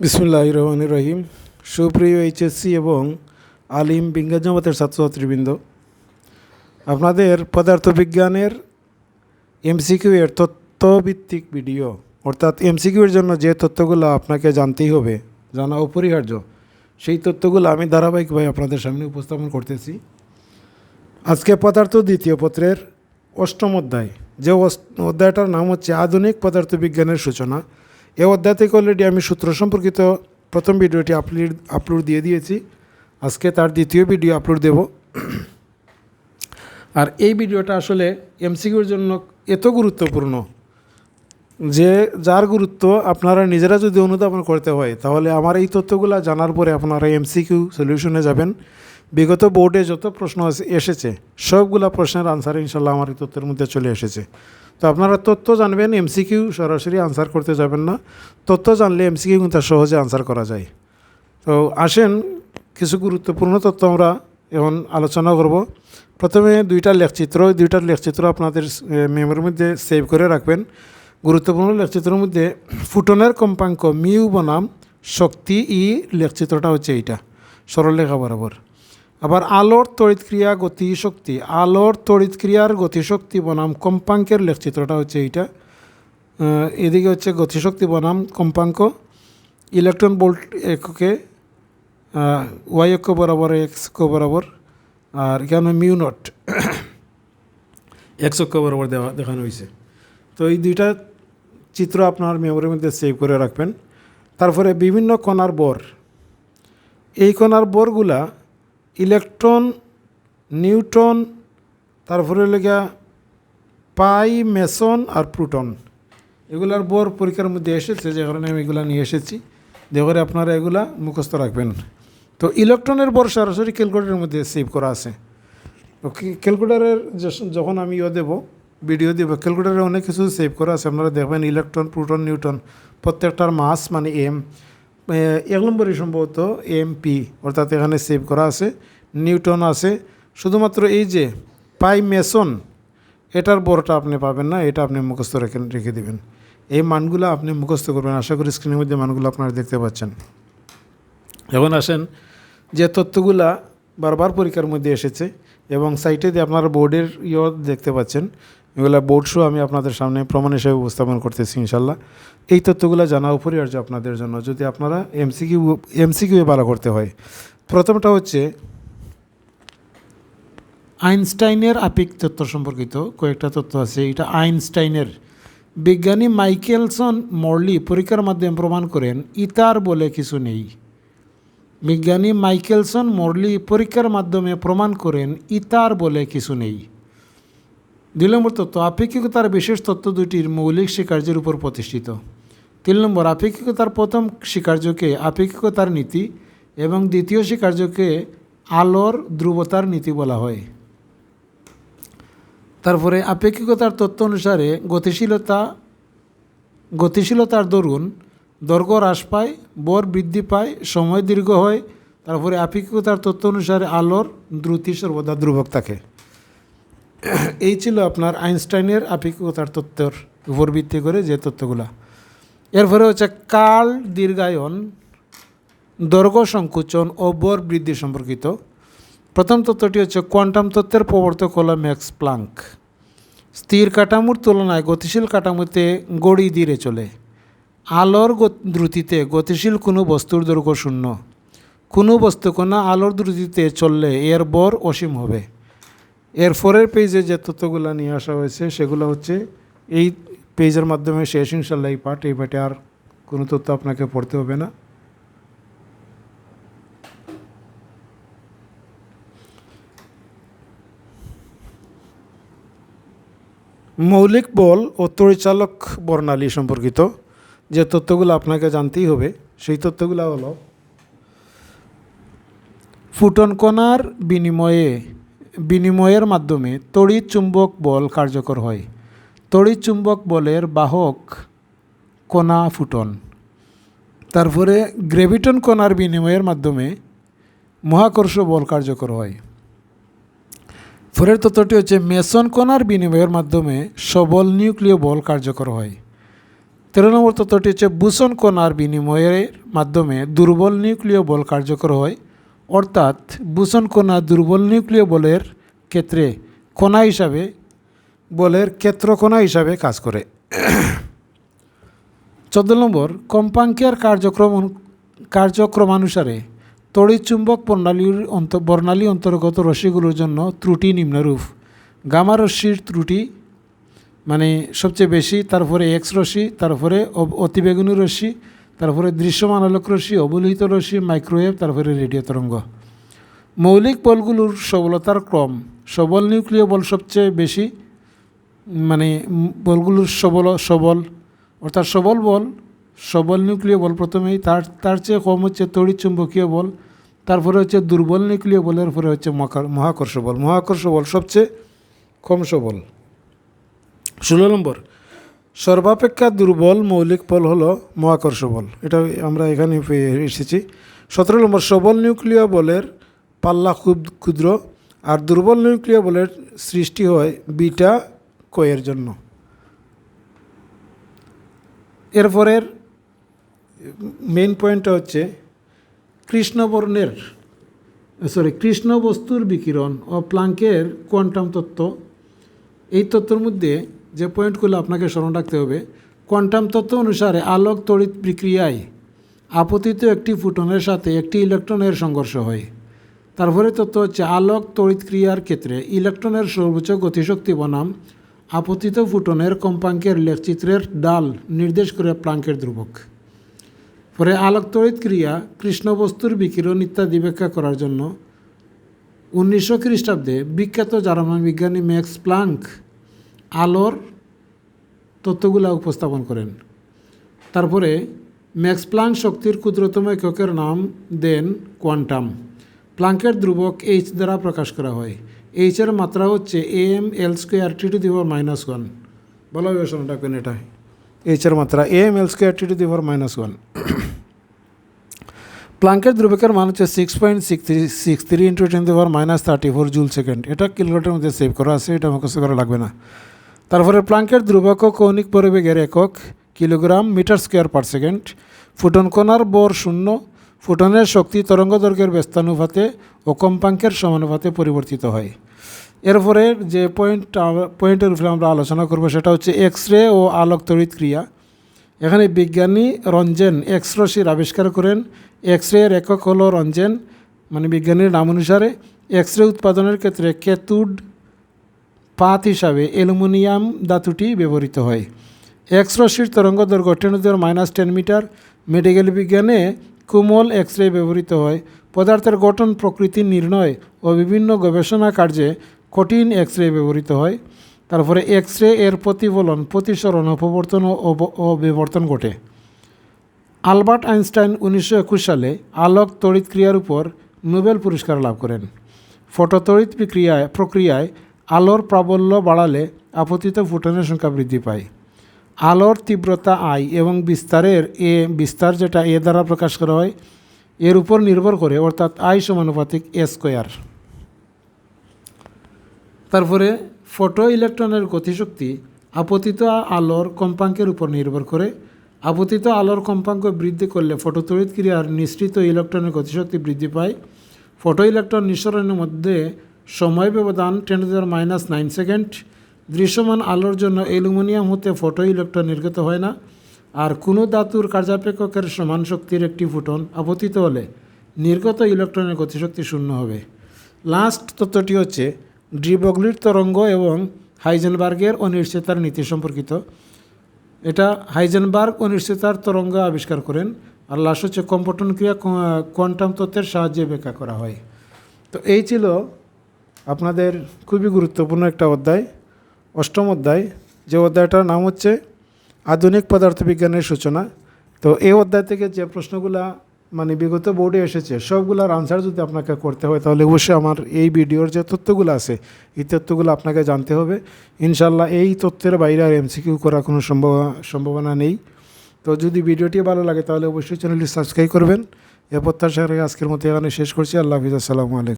বিসমুল্লাহ রহমান রহিম সুপ্রিয় এইচএসসি এবং আলিম বিজ্ঞান জগতের ছাত্রছাত্রীবৃন্দ, আপনাদের পদার্থবিজ্ঞানের এমসিকিউ এর তথ্যভিত্তিক ভিডিও, অর্থাৎ এমসিকিউ এর জন্য যে তথ্যগুলো আপনাকে জানতেই হবে, জানা অপরিহার্য, সেই তথ্যগুলো আমি ধারাবাহিকভাবে আপনাদের সামনে উপস্থাপন করতেছি। আজকে পদার্থ দ্বিতীয় পত্রের অষ্টম অধ্যায়, যে অধ্যায়টার নাম হচ্ছে আধুনিক পদার্থবিজ্ঞানের সূচনা। এই অধ্যায় থেকে অলরেডি আমি সূত্র সম্পর্কিত প্রথম ভিডিওটি আপলোড আপলোড দিয়ে দিয়েছি। আজকে তার দ্বিতীয় ভিডিও আপলোড দেব। আর এই ভিডিওটা আসলে এমসিকিউর জন্য এত গুরুত্বপূর্ণ যে যার গুরুত্ব আপনারা নিজেরা যদি অনুধাবন করতে হয়, তাহলে আমার এই তথ্যগুলো জানার পরে আপনারা এমসিকিউ সলিউশনে যাবেন। বিগত বোর্ডে যত প্রশ্ন এসেছে, সবগুলা প্রশ্নের আনসার ইনশাল্লাহ আমার এই তথ্যের মধ্যে চলে এসেছে। তো আপনারা তথ্য জানবেন এমসিকিউ সরাসরি আনসার করতে যাবেন না। তথ্য জানলে এমসিকিউ কিন্তু সহজে আনসার করা যায়। তো আসেন, কিছু গুরুত্বপূর্ণ তথ্য আমরা এখন আলোচনা করব। প্রথমে দুইটা লেখচিত্র দুইটা লেখচিত্র আপনাদের মেমোরির মধ্যে সেভ করে রাখবেন। গুরুত্বপূর্ণ লেখচিত্রের মধ্যে ফুটনের কম্পাঙ্ক মিউ বনাম শক্তি ই লেখচিত্রটা হচ্ছে এইটা, সরলরেখা বরাবর। আবার আলোর তড়িৎক্রিয়া গতি শক্তি আলোর তড়িৎক্রিয়ার গতিশক্তি বনাম কম্পাঙ্কের লেখচিত্রটা হচ্ছে এইটা। এদিকে হচ্ছে গতিশক্তি বনাম কম্পাঙ্ক, ইলেকট্রন বোল্ট এককে ওয়াই অক্ষ বরাবর এক্স অক্ষ বরাবর, আর এখানে মিউ নট, এক্স অক্ষ বরাবর দেওয়া, দেখানো হয়েছে। তো এই দুইটা চিত্র আপনার মেমোরির মধ্যে সেভ করে রাখবেন। তারপরে বিভিন্ন কণার বর, এই কণার বরগুলা ইলেকট্রন নিউটন তারপরে লেগা পাই, মেসন আর প্রোটন। এগুলার বর পরীক্ষার মধ্যে এসেছে, যে কারণে আমি এগুলা নিয়ে এসেছি। দেখে আপনারা এগুলা মুখস্থ রাখবেন। তো ইলেকট্রনের বর সরাসরি ক্যালকুলেটারের মধ্যে সেভ করা আছে। তো ক্যালকুলেটারের যখন আমি ইয়ে দেবো, ভিডিও দেব, ক্যালকুলেটারে অনেক কিছু সেভ করা আছে। আপনারা দেখবেন ইলেকট্রন, প্রোটন নিউটন প্রত্যেকটার মাস মানে এম। এক নম্বরই সম্ভবত এমপি অর্থাৎ এখানে সেভ করা আছে নিউটন আছে। শুধুমাত্র এই যে পাই মেসন এটার বড়টা আপনি পাবেন না, এটা আপনি মুখস্থ রেখে রেখে দেবেন। এই মানগুলো আপনি মুখস্থ করবেন। আশা করি স্ক্রিনের মধ্যে মানগুলো আপনারা দেখতে পাচ্ছেন। এখন আসেন, যে তথ্যগুলা বারবার পরীক্ষার মধ্যে এসেছে এবং সাইটে দিয়ে আপনারা বোর্ডের ইয়ে দেখতে পাচ্ছেন এগুলা বোর্ড শো আমি আপনাদের সামনে প্রমাণ হিসেবে উপস্থাপন করতেছি, ইনশাল্লাহ। এই তথ্যগুলো জানা অপরিহার্য আপনাদের জন্য। যদি আপনারা এমসিকিউ এমসিকিউ ভালো করতে হয়। প্রথমটা হচ্ছে, আইনস্টাইনের আপিক তত্ত্ব সম্পর্কিত কয়েকটা তথ্য আছে। এটা আইনস্টাইনের। বিজ্ঞানী মাইকেলসন মর্লি পরীক্ষার মাধ্যমে প্রমাণ করেন, ইতার বলে কিছু নেই। বিজ্ঞানী মাইকেলসন মর্লি পরীক্ষার মাধ্যমে প্রমাণ করেন, ইতার বলে কিছু নেই। দুই নম্বর তত্ত্ব, আপেক্ষিকতার বিশেষ তত্ত্ব দুটির মৌলিক স্বীকার্যের উপর প্রতিষ্ঠিত। তিন নম্বর, আপেক্ষিকতার প্রথম স্বীকার্যকে আপেক্ষিকতার নীতি এবং দ্বিতীয় স্বীকার্যকে আলোর ধ্রুবতার নীতি বলা হয়। তারপরে, আপেক্ষিকতার তত্ত্ব অনুসারে গতিশীলতা, গতিশীলতার দরুন দৈর্ঘ্য হ্রাস পায় বর বৃদ্ধি পায়, সময় দীর্ঘ হয়। তারপরে, আপেক্ষিকতার তত্ত্ব অনুসারে আলোর দ্রুতি সর্বদা ধ্রুবক থাকে। এই ছিল আপনার আইনস্টাইনের আপেক্ষিকতার তত্ত্বর উপর ভিত্তি করে যে তথ্যগুলা এরপরে হচ্ছে কাল দীর্ঘায়ন, দৈর্ঘ্য সংকুচন ও বর বৃদ্ধি সম্পর্কিত। প্রথম তত্ত্বটি হচ্ছে কোয়ান্টাম তত্ত্বের প্রবর্তক হল ম্যাক্স প্লাঙ্ক। স্থির কাঠামোর তুলনায় গতিশীল কাঠামোতে গড়ি ধীরে চলে। আলোর দ্রুতিতে গতিশীল কোনো বস্তুর দৈর্ঘ্য শূন্য। কোনো বস্তু কোনো আলোর দ্রুতিতে চললে এর বর অসীম হবে। এর পরের পেজে যে তথ্যগুলো নিয়ে আসা হয়েছে, সেগুলো হচ্ছে এই পেজের মাধ্যমে শেষ ইনশাল্লাহ এই পাঠ এই পাঠে আর কোনো তথ্য আপনাকে পড়তে হবে না। মৌলিক বল ও পরিচালক বর্ণালী সম্পর্কিত যে তথ্যগুলো আপনাকে জানতেই হবে, সেই তথ্যগুলো হলো ফুটন কণার বিনিময়ে বিনিময়ের মাধ্যমে তড়িৎ চুম্বক বল কার্যকর হয়। তড়িৎ চুম্বক বলের বাহক কণা ফুটন। তারপরে গ্রেভিটন কণার বিনিময়ের মাধ্যমে মহাকর্ষ বল কার্যকর হয়। পরের তত্ত্বটি হচ্ছে মেসন কণার বিনিময়ের মাধ্যমে সবল নিউক্লিয় বল কার্যকর হয়। তেরো নম্বর তত্ত্বটি হচ্ছে বুসন কণার বিনিময়ের মাধ্যমে দুর্বল নিউক্লিয় বল কার্যকর হয়। অর্থাৎ বুসন কণা দুর্বল নিউক্লিয় বলের ক্ষেত্রে কণা হিসাবে, বলের ক্ষেত্রকণা হিসাবে কাজ করে। চোদ্দ নম্বর, কম্পাঙ্কের কার্যক্রম কার্যক্রমানুসারে তড়িৎ চুম্বক প্রণালীর অন্ত, বর্ণালী অন্তর্গত রশ্মিগুলোর জন্য ত্রুটি নিম্নরূপ। গামা রশ্মির ত্রুটি মানে সবচেয়ে বেশি, তারপরে এক্স রশ্মি, তারপরে অতিবেগুনি রশ্মি তারপরে দৃশ্যমান আলোক রশ্মি, অবলোহিত রশ্মি, মাইক্রোওয়েভ, তারপরে রেডিও তরঙ্গ। মৌলিক বলগুলোর সবলতার ক্রম, সবল নিউক্লিয় বল সবচেয়ে বেশি মানে বলগুলোর সবল সবল, অর্থাৎ সবল বল, সবল নিউক্লিয় বল প্রথমেই, তার তার চেয়ে কম হচ্ছে তড়িৎ চুম্বকীয় বল, তারপরে হচ্ছে দুর্বল নিউক্লিয় বলের পরে হচ্ছে মহাকর- মহাকর্ষ বল। মহাকর্ষ বল সবচেয়ে কম সবল। ষোলো নম্বর সর্বাপেক্ষা দুর্বল মৌলিক বল হলো মহাকর্ষ বল। এটা আমরা এখানে পেয়ে এসেছি। সতেরো নম্বর, সবল নিউক্লিয় বলের পাল্লা খুব ক্ষুদ্র আর দুর্বল নিউক্লিয় বলের সৃষ্টি হয় বিটা কয়ের জন্য। এরপরের মেইন পয়েন্টটা হচ্ছে কৃষ্ণবর্ণের, সরি কৃষ্ণ বস্তুর বিকিরণ ও প্লাঙ্কের কোয়ান্টাম তত্ত্ব। এই তত্ত্বের মধ্যে যে পয়েন্টগুলো আপনাকে স্মরণ রাখতে হবে, কোয়ান্টাম তত্ত্ব অনুসারে আলোক তড়িৎ প্রক্রিয়ায় আপতিত একটি ফুটনের সাথে একটি ইলেকট্রনের সংঘর্ষ হয়। তারপরে তত্ত্ব হচ্ছে আলোক তড়িৎ ক্রিয়ার ক্ষেত্রে ইলেকট্রনের সর্বোচ্চ গতিশক্তি বনাম আপতিত ফুটনের কম্পাঙ্কের লেখচিত্রের ডাল নির্দেশ করে প্লাঙ্কের ধ্রুবক। পরে আলোক তড়িৎ ক্রিয়া কৃষ্ণবস্তুর বিকিরণ ইত্যাদি ব্যাখ্যা করার জন্য উনিশশো খ্রিস্টাব্দে বিখ্যাত জার্মান বিজ্ঞানী ম্যাক্স প্লাঙ্ক আলোর তত্ত্বগুলা উপস্থাপন করেন। তারপরে ম্যাক্স প্লাঙ্ক শক্তির ক্ষুদ্রতম এককের নাম দেন কোয়ান্টাম। প্লাঙ্কের ধ্রুবক এইচ দ্বারা প্রকাশ করা হয়। এইচের মাত্রা হচ্ছে A M L square T to the power minus one বলা শোনা রাখবেন এটা? এইচের মাত্রা A M L square T to the power minus one প্লাঙ্কের ধ্রুবকের মান হচ্ছে six point six three six three into ten দেওয়ার minus thirty four joule second এটা কিলোমিটার মধ্যে সেভ করা আছে, এটা মুখস্থ করা লাগবে না। তারপরে প্লাঙ্কের ধ্রুবক কৌণিক পরিবেগের একক kilogram metre square per second. Photon কণার বর শূন্য। ফুটনের শক্তি তরঙ্গ দৈর্ঘ্যের ব্যস্তানুপাতে ও কম্পাঙ্কের সমানুপাতে পরিবর্তিত হয়। এরপরে যে পয়েন্ট পয়েন্টের উপরে আমরা আলোচনা করব সেটা হচ্ছে এক্স রে ও আলোক তড়িৎ ক্রিয়া। এখানে বিজ্ঞানী রঞ্জেন এক্স রশ্মির আবিষ্কার করেন। এক্স রে এর একক হলো রঞ্জেন। মানে বিজ্ঞানীর নাম অনুসারে এক্স রে উৎপাদনের ক্ষেত্রে কেতুড পাত হিসাবে অ্যালুমিনিয়াম ধাতুটি ব্যবহৃত হয়। এক্স রশ্মির তরঙ্গ দৈর্ঘ্য টেন দেওয়ার মাইনাস টেন মিটার। মেডিকেল বিজ্ঞানে কুমল এক্স রে ব্যবহৃত হয়। পদার্থের গঠন, প্রকৃতি নির্ণয় ও বিভিন্ন গবেষণা কার্যে কঠিন এক্স রে ব্যবহৃত হয়। তারপরে এক্স রে এর প্রতিফলন, প্রতিসরণ অপবর্তন ও বিবর্তন ঘটে। আলবার্ট আইনস্টাইন উনিশশো একুশ সালে আলোক তড়িৎ ক্রিয়ার উপর নোবেল পুরস্কার লাভ করেন। ফটোতড়িৎ প্রক্রিয়ায় প্রক্রিয়ায় আলোর প্রাবল্য বাড়ালে আপতিত ফুটনের সংখ্যা বৃদ্ধি পায়। আলোর তীব্রতা আই এবং বিস্তারের এ, বিস্তার যেটা এ দ্বারা প্রকাশ করা হয়, এর উপর নির্ভর করে, অর্থাৎ আই সমানুপাতিক এ স্কোয়ার। তারপরে ফটো ইলেকট্রনের গতিশক্তি আপতিত আলোর কম্পাঙ্কের উপর নির্ভর করে। আপতিত আলোর কম্পাঙ্ক বৃদ্ধি করলে ফটোতড়িৎ ক্রিয়ার নিঃসৃত ইলেকট্রনের গতিশক্তি বৃদ্ধি পায়। ফটো ইলেকট্রন নিঃসরণের মধ্যে সময় ব্যবধান ten to minus nine second দৃশ্যমান আলোর জন্য অ্যালুমিনিয়াম হতে ফটো ইলেকট্রন নির্গত হয় না। আর কোনো ধাতুর কার্যাপেক্ষকের সমান শক্তির একটি ফুটন আপতিত হলে নির্গত ইলেকট্রনের গতিশক্তি শূন্য হবে। লাস্ট তত্ত্বটি হচ্ছে ড্রিবগলির তরঙ্গ এবং হাইজেনবার্গের অনিশ্চয়তার নীতি সম্পর্কিত। এটা হাইজেনবার্গ অনিশ্চয়তার তরঙ্গ আবিষ্কার করেন আর লাস্ট হচ্ছে কম্পটন ক্রিয়া কোয়ান্টাম তত্ত্বের সাহায্যে ব্যাখ্যা করা হয়। তো এই ছিল আপনাদের খুবই গুরুত্বপূর্ণ একটা অধ্যায়, অষ্টম অধ্যায়। যে অধ্যায়টার নাম হচ্ছে আধুনিক পদার্থবিজ্ঞানের সূচনা। তো এই অধ্যায় থেকে যে প্রশ্নগুলা মানে বিগত বোর্ডে এসেছে, সবগুলোর আনসার যদি আপনাকে করতে হয়, তাহলে অবশ্যই আমার এই ভিডিওর যে তথ্যগুলো আছে, এই তথ্যগুলো আপনাকে জানতে হবে। ইনশাল্লাহ এই তথ্যের বাইরে আর এমসিকিউ করার কোনো সম্ভব, সম্ভাবনা নেই। তো যদি ভিডিওটি ভালো লাগে, তাহলে অবশ্যই চ্যানেলটি সাবস্ক্রাইব করবেন। এ প্রত্যাশা আজকের মতো এখানে শেষ করছি। আল্লাহ হাফিজ। আসসালামু আলাইকুম।